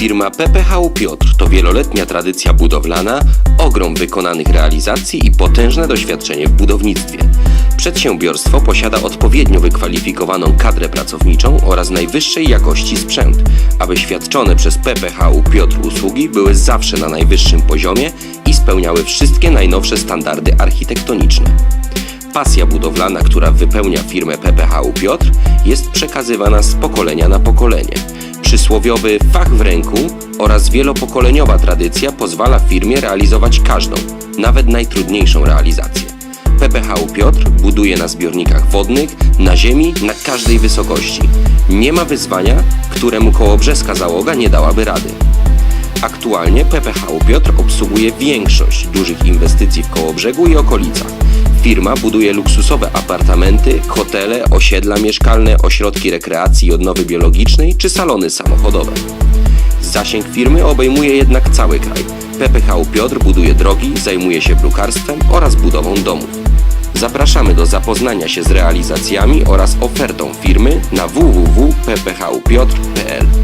Firma PPH Piotr to wieloletnia tradycja budowlana, ogrom wykonanych realizacji i potężne doświadczenie w budownictwie. Przedsiębiorstwo posiada odpowiednio wykwalifikowaną kadrę pracowniczą oraz najwyższej jakości sprzęt, aby świadczone przez PPH Piotr usługi były zawsze na najwyższym poziomie i spełniały wszystkie najnowsze standardy architektoniczne. Pasja budowlana, która wypełnia firmę PPH Piotr, jest przekazywana z pokolenia na pokolenie. Przysłowiowy fach w ręku oraz wielopokoleniowa tradycja pozwala firmie realizować każdą, nawet najtrudniejszą realizację. PPH Piotr buduje na zbiornikach wodnych, na ziemi, na każdej wysokości. Nie ma wyzwania, któremu kołobrzeska załoga nie dałaby rady. Aktualnie PPH Piotr obsługuje większość dużych inwestycji w Kołobrzegu i okolicach. Firma buduje luksusowe apartamenty, hotele, osiedla mieszkalne, ośrodki rekreacji i odnowy biologicznej czy salony samochodowe. Zasięg firmy obejmuje jednak cały kraj. PPH Piotr buduje drogi, zajmuje się brukarstwem oraz budową domów. Zapraszamy do zapoznania się z realizacjami oraz ofertą firmy na www.pphpiotr.pl.